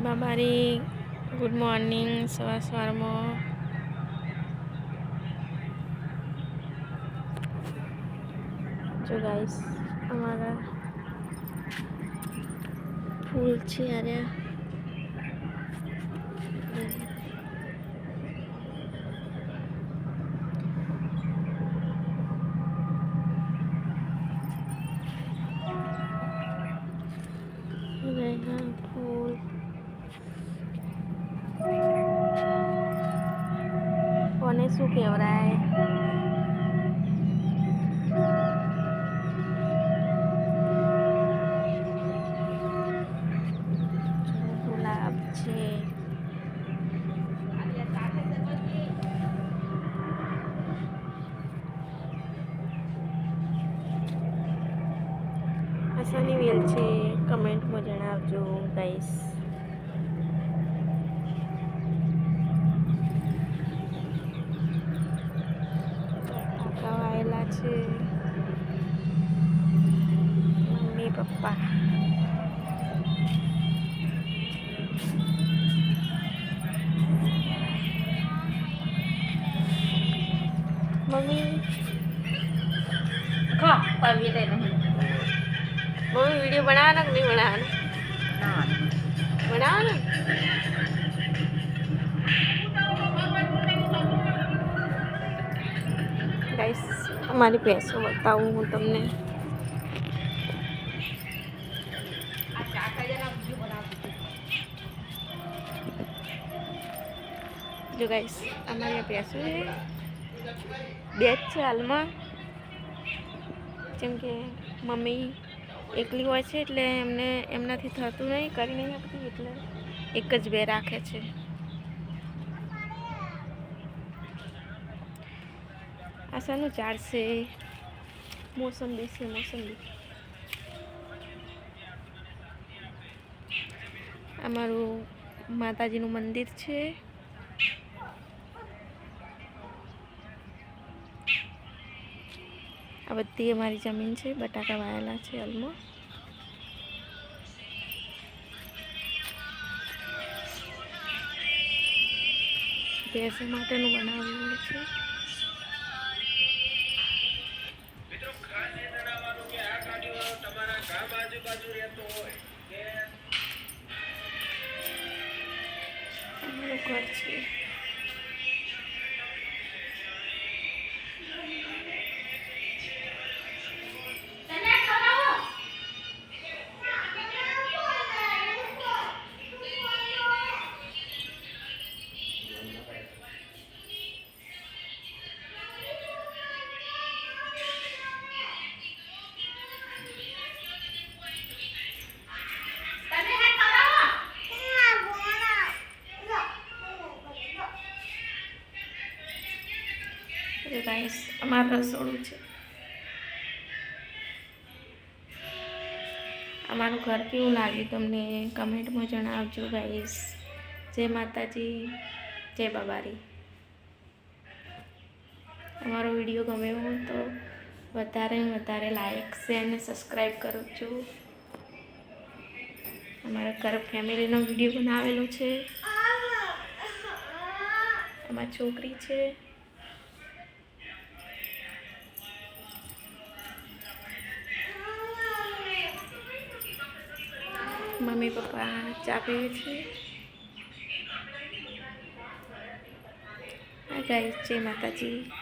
બાબારી good morning સવાર સવારમાં જો ગાઈસ અમારા ફૂલ છે અરે શું કહેવરાય? ગુલાબ છે. આશાની વેલ છે. કમેન્ટમાં જણાવજો ગાઈસ છે મમ્મી પપ્પા મમ્મી ખા પાવી દે નહીં મમ્મી વીડિયો બનાવવાના કે નહીં બનાવવાના ના બનાવવાના અમારી ભેંસો બતાવું હું તમને. જો ગાઈસ અમારી ભેંસો છે. બે જ છે હાલમાં. જેમ મમ્મી એકલી હોય છે એટલે એમને, એમનાથી થતું નહીં કરી નહીં શકતી એટલે એક જ બે રાખે છે. આ શાનું ઝાડ છે. મોસંબી છે મોસંબી અમારું માતાજીનું મંદિર છે. આ બધી અમારી જમીન છે, બટાકા વાયેલા છે હાલમાં. ભેંસો માટેનું બનાવેલું છે. અમારું ઘર છે. ગાઈસ અમારું રસોડું છે. અમારું ઘર કેવું લાગ્યું તમને કમેન્ટમાં જણાવજો ગાઈસ જય માતાજી જય બાબારી અમારો વીડિયો ગમ્યો હોય તો વધારે ને વધારે લાઈક શેર અને સબસ્ક્રાઈબ કરજો. અમારા ઘર ફેમિલીનો વીડિયો બનાવેલો છે. અમારી છોકરી છે. મમ્મી પપ્પા ચા પીએ છે. હા ગાઈ જય માતાજી.